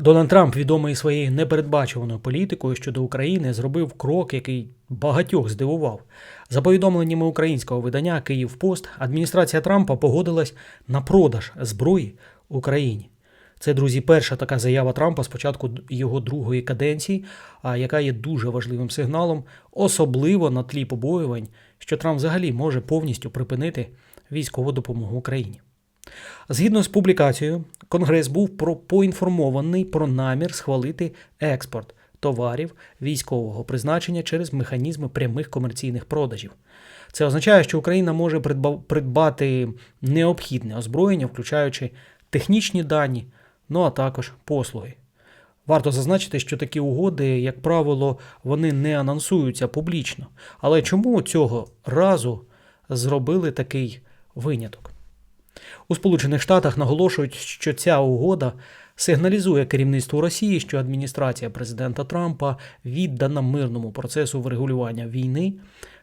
Дональд Трамп, відомий своєю непередбачуваною політикою щодо України, зробив крок, який багатьох здивував. За повідомленнями українського видання Київпост, адміністрація Трампа погодилась на продаж зброї Україні. Це, друзі, перша така заява Трампа з початку його другої каденції, яка є дуже важливим сигналом, особливо на тлі побоювань, що Трамп взагалі може повністю припинити військову допомогу Україні. Згідно з публікацією, Конгрес був поінформований про намір схвалити експорт товарів військового призначення через механізми прямих комерційних продажів. Це означає, що Україна може придба- придбати необхідне озброєння, включаючи технічні дані, ну а також послуги. Варто зазначити, що такі угоди, як правило, вони не анонсуються публічно. Але чому цього разу зробили такий виняток? У Сполучених Штатах наголошують, що ця угода сигналізує керівництву Росії, що адміністрація президента Трампа віддана мирному процесу врегулювання війни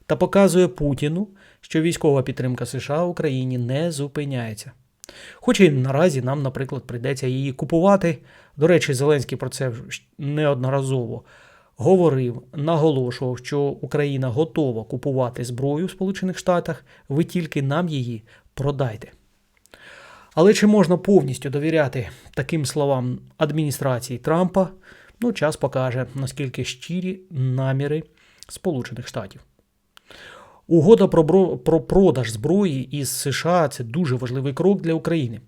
та показує Путіну, що військова підтримка США Україні не зупиняється. Хоч і наразі нам, наприклад, прийдеться її купувати. До речі, Зеленський про це неодноразово говорив, наголошував, що Україна готова купувати зброю в Сполучених Штатах, ви тільки нам її продайте. Але чи можна повністю довіряти таким словам адміністрації Трампа? Ну, час покаже, наскільки щирі наміри Сполучених Штатів. Угода про, про продаж зброї із США це дуже важливий крок для України.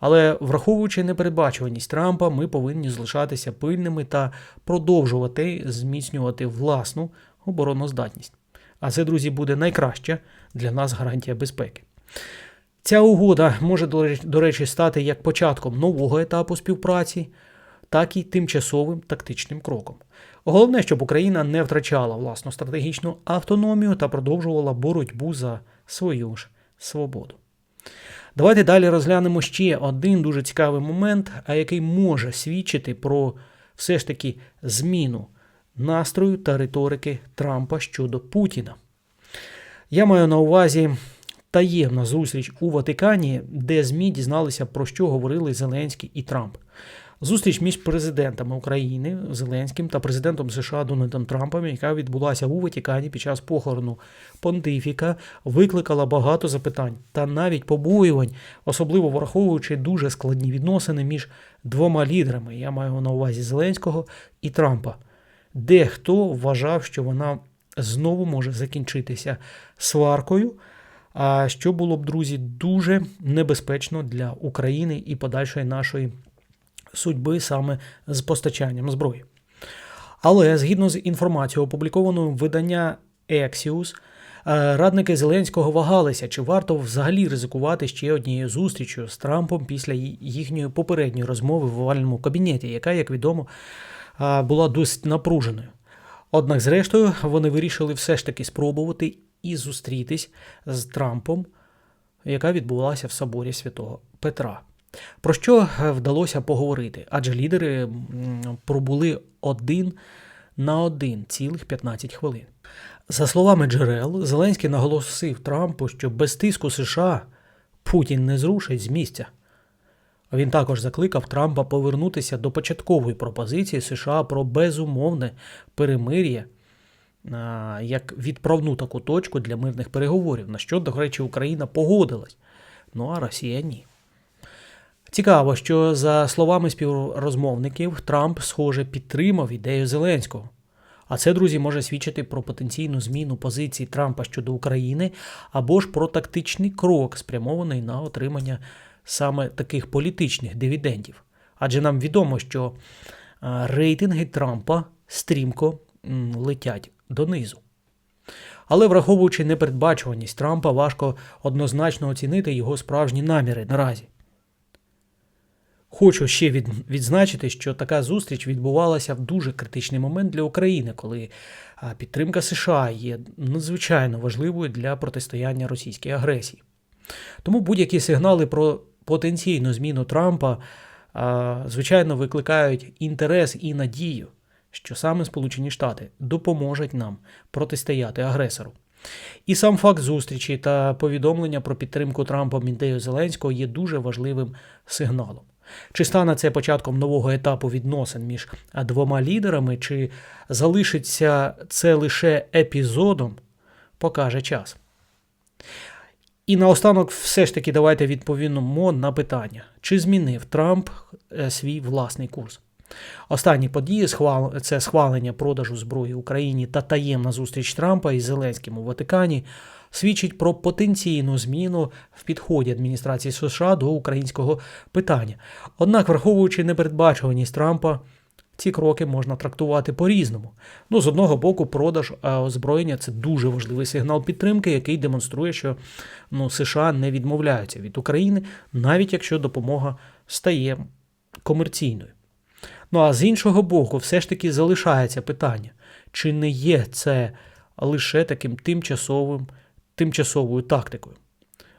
Але враховуючи непередбачуваність Трампа, ми повинні залишатися пильними та продовжувати зміцнювати власну обороноздатність. А це, друзі, буде найкраща для нас гарантія безпеки. Ця угода може, до речі, стати як початком нового етапу співпраці, так і тимчасовим тактичним кроком. Головне, щоб Україна не втрачала власну стратегічну автономію та продовжувала боротьбу за свою ж свободу. Давайте далі розглянемо ще один дуже цікавий момент, а який може свідчити про все ж таки зміну настрою та риторики Трампа щодо Путіна. Я маю на увазі таємна зустріч у Ватикані, де ЗМІ дізналися, про що говорили Зеленський і Трамп. Зустріч між президентами України Зеленським та президентом США Дональдом Трампом, яка відбулася у Ватикані під час похорону понтифіка, викликала багато запитань та навіть побоювань, особливо враховуючи дуже складні відносини між двома лідерами. Я маю на увазі Зеленського і Трампа. Дехто вважав, що вона знову може закінчитися сваркою. А що було б, друзі, дуже небезпечно для України і подальшої нашої судьби саме з постачанням зброї. Але згідно з інформацією, опублікованою видання Axios, е, радники Зеленського вагалися, чи варто взагалі ризикувати ще однією зустрічю з Трампом після їхньої попередньої розмови в овальному кабінеті, яка, як відомо, е, була досить напруженою. Однак, зрештою, вони вирішили все ж таки спробувати і зустрітись з Трампом, яка відбулася в соборі святого Петра. Про що е, вдалося поговорити? Адже лідери пробули один на один цілих 15 хвилин. За словами джерел, Зеленський наголосив Трампу, що без тиску США Путін не зрушить з місця. Він також закликав Трампа повернутися до початкової пропозиції США про безумовне перемир'я як відправну таку точку для мирних переговорів, на що, до речі, Україна погодилась. Ну а Росія ні. Цікаво, що за словами співрозмовників, Трамп, схоже, підтримав ідею Зеленського. А це, друзі, може свідчити про потенційну зміну позиції Трампа щодо України або ж про тактичний крок, спрямований на отримання саме таких політичних дивідендів. Адже нам відомо, що рейтинги Трампа стрімко летять донизу. Але враховуючи непередбачуваність Трампа, важко однозначно оцінити його справжні наміри наразі. Хочу ще від, відзначити, що така зустріч відбувалася в дуже критичний момент для України, коли підтримка США є надзвичайно важливою для протистояння російській агресії. Тому будь-які сигнали про потенційну зміну Трампа, звичайно, викликають інтерес і надію, що саме Сполучені Штати допоможуть нам протистояти агресору. І сам факт зустрічі та повідомлення про підтримку Трампом ідею Зеленського є дуже важливим сигналом. Чи стане це початком нового етапу відносин між двома лідерами, чи залишиться це лише епізодом, покаже час. І наостанок, все ж таки, давайте відповімо на питання: чи змінив Трамп е, свій власний курс? Останні події це схвалення продажу зброї Україні та таємна зустріч Трампа із Зеленським у Ватикані свідчить про потенційну зміну в підході адміністрації США до українського питання. Однак, враховуючи непередбачуваність Трампа, ці кроки можна трактувати по-різному. Ну, з одного боку, продаж е, озброєння це дуже важливий сигнал підтримки, який демонструє, що ну, США не відмовляються від України, навіть якщо допомога стає комерційною. Ну а з іншого боку, все ж таки залишається питання, чи не є це лише таким тимчасовим, тимчасовою тактикою.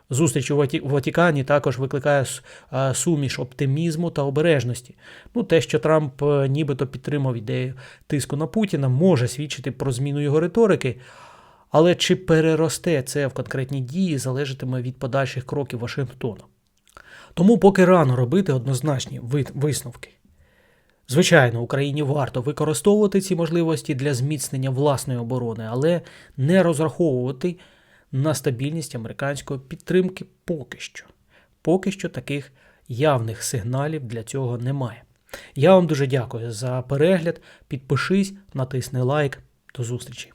Зустріч у Ваті- у Ватикані також викликає суміш оптимізму та обережності. Ну, те, що Трамп е, нібито підтримав ідею тиску на Путіна, може свідчити про зміну його риторики, але чи переросте це в конкретні дії, залежатиме від подальших кроків Вашингтона. Тому поки рано робити однозначні висновки. Звичайно, Україні варто використовувати ці можливості для зміцнення власної оборони, але не розраховувати на стабільність американської підтримки поки що. Поки що таких явних сигналів для цього немає. Я вам дуже дякую за перегляд. Підпишись, натисни лайк. До зустрічі.